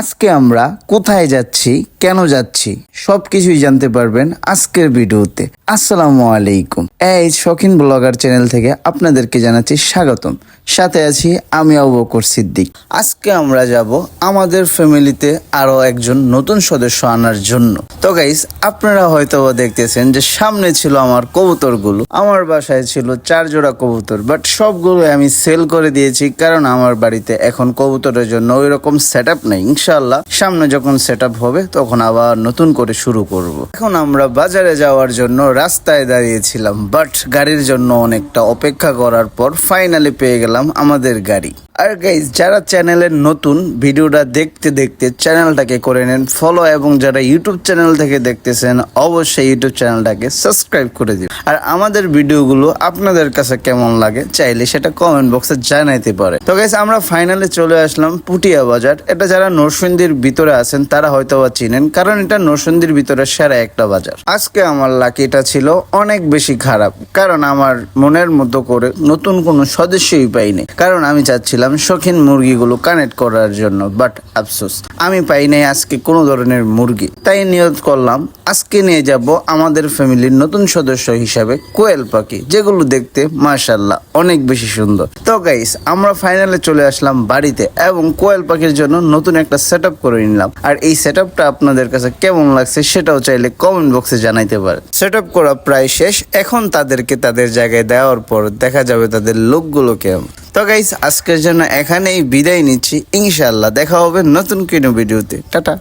আজকে আমরা কোথায় যাচ্ছি, কেন যাচ্ছি সব কিছুই জানতে পারবেন আজকের ভিডিওতে। আসসালামু আলাইকুম। এই শখিন ব্লগার চ্যানেল থেকে আপনাদেরকে জানাচ্ছি স্বাগতম। সাথে আছি, আমি আবু বকর সিদ্দিক। আজকে আমরা যাব আমাদের ফ্যামিলিতে আরও একজন নতুন সদস্য আনার জন্য। তো গাইস আপনারা হয়তো দেখতেছেন যে সামনে ছিল আমার কবুতরগুলো। আমার বাসায় ছিল চার জোড়া কবুতর বাট সবগুলো আমি সেল করে দিয়েছি কারণ আমার বাড়িতে এখন কবুতরের জন্য ওই রকম সেট আপ নেই। ইনশাল্লাহ সামনে যখন সেট হবে তখন আবার নতুন করে শুরু করব। এখন আমরা বাজারে যাওয়ার জন্য রাস্তায় দাঁড়িয়েছিলাম বাট গাড়ির জন্য অনেকটা অপেক্ষা করার পর ফাইনালি পেয়ে গেলাম আমাদের গাড়ি। আর গাইজ যারা চ্যানেলের নতুন, ভিডিওটা দেখতে দেখতে চ্যানেলটাকে করে নেন ফলো এবং যারা ইউটিউব চ্যানেল থেকে দেখতেছেন, অবশ্যই ইউটিউব চ্যানেলটাকে সাবস্ক্রাইব করে দিন। আর আমাদের ভিডিওগুলো আপনাদের কাছে কেমন লাগে চাইলে সেটা কমেন্ট বক্সে জানাইতে পারে। তো গাইজ আমরা ফাইনালে চলে আসলাম পুটিয়া বাজার। এটা যারা নরসিংদীর ভিতরে আছেন, তারা হয়তো বা চিনেন, কারণ এটা নরসিংদীর ভিতরে সেরা একটা বাজার। আজকে আমার লাকিটা ছিল অনেক বেশি খারাপ, কারণ আমার মনের মতো করে নতুন কোনো সদস্যই পাইনি। কারণ আমি চাচ্ছিলাম শৌখিন মুরগিগুলো কানেক্ট করার জন্য বাট আফসোস, আমি পাই নাই আজকে কোনো ধরনের মুরগি। তাই নিয়ত করলাম, আজকে নিয়ে যাব আমাদের ফ্যামিলির নতুন সদস্য হিসাবে কোয়েল পাখি, যেগুলো দেখতে মাশাল্লাহ অনেক বেশি সুন্দর। তো গাইস আমরা ফাইনালে চলে আসলাম বাড়িতে এবং কোয়েল পাখির জন্য নতুন একটা সেট করে নিলাম। আর এই সেট আপনাদের কাছে কেমন লাগছে সেটাও চাইলে কমেন্ট বক্সে জানাইতে পারেন। সেট করা প্রায় শেষ, এখন তাদেরকে তাদের জায়গায় দেওয়ার পর দেখা যাবে তাদের লোকগুলো কেমন। তো গাইস আজকের জন্য এখানেই বিদায় নিচ্ছি। ইনশাল্লাহ দেখা হবে নতুন কোনো ভিডিওতে। টাটা।